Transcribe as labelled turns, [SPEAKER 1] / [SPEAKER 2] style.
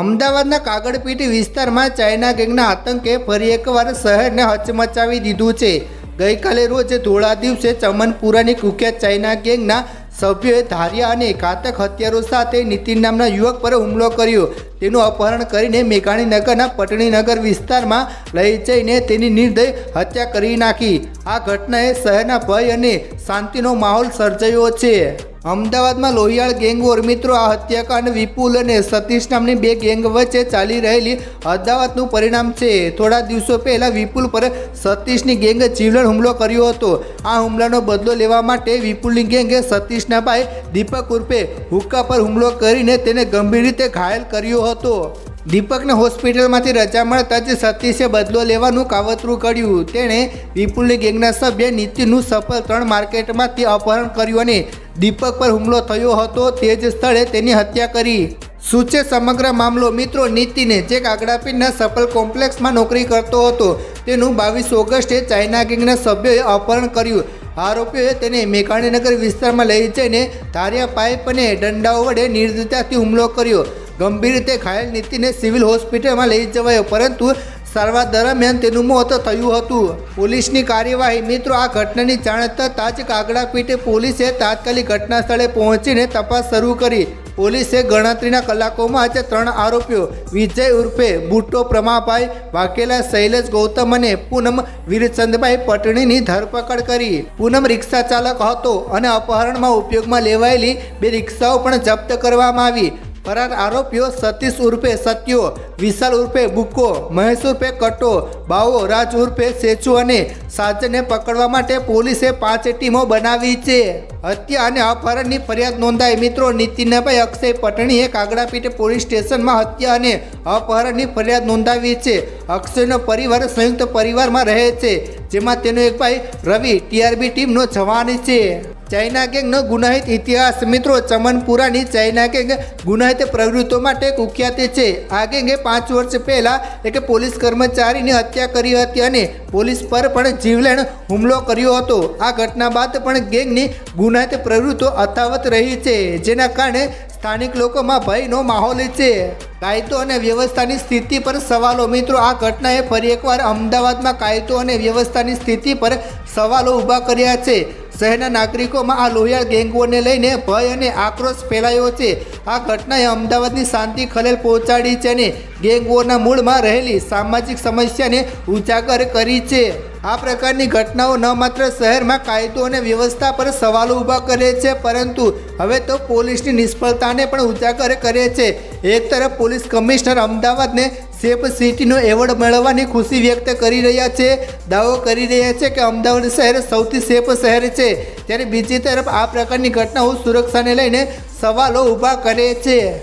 [SPEAKER 1] અમદાવાદના કાગળપીટી વિસ્તારમાં ચાઇના ગેંગના આતંકે ફરી એકવાર શહેરને હચમચાવી દીધું છે. ગઈકાલે રોજ ધોળા દિવસે ચમનપુરાની કુખ્યાત ચાઇના ગેંગના સભ્યોએ ધાર્યા અને ઘાતક હથિયારો સાથે નીતિન નામના યુવક પર હુમલો કર્યો. તેનું અપહરણ કરીને મેઘાણીનગરના પટણીનગર વિસ્તારમાં લઈ જઈને તેની નિર્દય હત્યા કરી નાખી. આ ઘટનાએ શહેરના ભય અને શાંતિનો માહોલ સર્જાયો છે. અમદાવાદમાં લોહિયાળ ગેંગ વોર મિત્રો આ હત્યાકાંડ વિપુલ અને સતીશ નામની બે ગેંગ વચ્ચે ચાલી રહેલી અદાવતનું પરિણામ છે. થોડા દિવસો પહેલાં વિપુલ પર સતીશની ગેંગે જીવલેણ હુમલો કર્યો હતો. આ હુમલાનો બદલો લેવા માટે વિપુલની ગેંગે સતીશના ભાઈ દીપક ઉર્ફે હુક્કા પર હુમલો કરીને તેને ગંભીર રીતે ઘાયલ કર્યો હતો. દીપકને હોસ્પિટલમાંથી રજા મળતા જ સતીશે બદલો લેવાનું કાવતરું કર્યું. તેણે વિપુલની ગેંગના સભ્ય નીતિનું સફળ ત્રણ માર્કેટમાંથી અપહરણ કર્યું અને દીપક પર હુમલો થયો હતો તે જ સ્થળે તેની હત્યા કરી. શું છે સમગ્ર મામલો? મિત્રો, નીતિને જે કાગડાપીરના સફળ કોમ્પ્લેક્સમાં નોકરી કરતો હતો, તેનું બાવીસ ઓગસ્ટે ચાઇના ગેંગના સભ્યોએ અપહરણ કર્યું. આરોપીઓએ તેને મેઘાણીનગર વિસ્તારમાં લઈ જઈને ધાર્યા પાઇપ અને દંડાઓ વડે નિર્દયતાથી હુમલો કર્યો. ગંભીર રીતે ઘાયલ નીતિને સિવિલ હોસ્પિટલમાં લઈ જવાયો. પરંતુ સારવાર દરમિયાન તેનું મોત થયું હતું. પોલીસની કાર્યવાહી મિત્રો આ ઘટનાની જાણ થતાં જ કાગડાપીઠે પોલીસે તાત્કાલિક ઘટના સ્થળે પહોંચીને તપાસ શરૂ કરી. પોલીસે ગણતરીના કલાકોમાં જ ત્રણ આરોપીઓ, વિજય ઉર્ફે બુટ્ટો પ્રમાભાઈ વાઘેલા શૈલેષ ગૌતમ અને પૂનમ વીરચંદભાઈ પટણીની ધરપકડ કરી. પૂનમ રિક્ષા ચાલક હતો અને અપહરણમાં ઉપયોગમાં લેવાયેલી બે રિક્ષાઓ પણ જપ્ત કરવામાં આવી. ફરાર આરોપીઓ સતીશ ઉર્ફે સત્યો, વિશાલ ઉર્ફે બુક્કો મહેશ ઉર્ફે કટ્ટો, બાવો, રાજ ઉર્ફે સેચુ અને સાજને પકડવા માટે પોલીસે પાંચ ટીમો બનાવી છે. હત્યા અને અપહરણની ફરિયાદ નોંધાઈ મિત્રો નીતિનભાઈ અક્ષય પટણીએ કાગડાપીઠ પોલીસ સ્ટેશનમાં હત્યા અને અપહરણની ફરિયાદ નોંધાવી છે. અક્ષયનો પરિવાર સંયુક્ત પરિવારમાં રહે છે, જેમાં તેનો એક ભાઈ રવિ, ટીઆરબી ટીમનો જવાન છે. ચાઇના ગેંગનો ગુનાહિત ઇતિહાસ. મિત્રો ચમનપુરાની ચાઇના ગેંગ ગુનાહિત પ્રવૃત્તિઓ માટે કુખ્યાત છે. આ ગેંગે પાંચ વર્ષ પહેલાં એક પોલીસ કર્મચારીની હત્યા કરી હતી અને પોલીસ પર પણ જીવલેણ હુમલો કર્યો હતો. આ ઘટના બાદ પણ ગેંગની ગુનાહિત પ્રવૃત્તિઓ અથાવત રહી છે, જેના કારણે સ્થાનિક લોકોમાં ભયનો માહોલ છે. કાયદો અને વ્યવસ્થાની સ્થિતિ પર સવાલો. મિત્રો, આ ઘટનાએ ફરી એકવાર અમદાવાદમાં કાયદો અને વ્યવસ્થાની સ્થિતિ પર સવાલો ઊભા કર્યા છે. શહેરના નાગરિકોમાં આ લોહિયાળ ગેંગોને લઈને ભય અને આક્રોશ ફેલાયો છે. આ ઘટનાએ અમદાવાદની શાંતિ ખલેલ પહોંચાડી છે અને ગેંગોના મૂળમાં રહેલી સામાજિક સમસ્યાને ઉજાગર કરી છે. આ પ્રકારની ઘટનાઓ ન માત્ર શહેરમાં કાયદો અને વ્યવસ્થા પર સવાલો ઊભા કરે છે, પરંતુ હવે તો પોલીસની નિષ્ફળતાને પણ ઉજાગર કરે છે. એક તરફ પોલીસ કમિશનર અમદાવાદને સેફ સિટીનો એવોર્ડ મેળવવાની ખુશી વ્યક્ત કરી રહ્યા છે, દાવો કરી રહ્યા છે કે અમદાવાદ શહેર સૌથી સેફ શહેર છે. ત્યારે બીજી તરફ આ પ્રકારની ઘટનાઓ સુરક્ષાને લઈને સવાલો ઊભા કરે છે.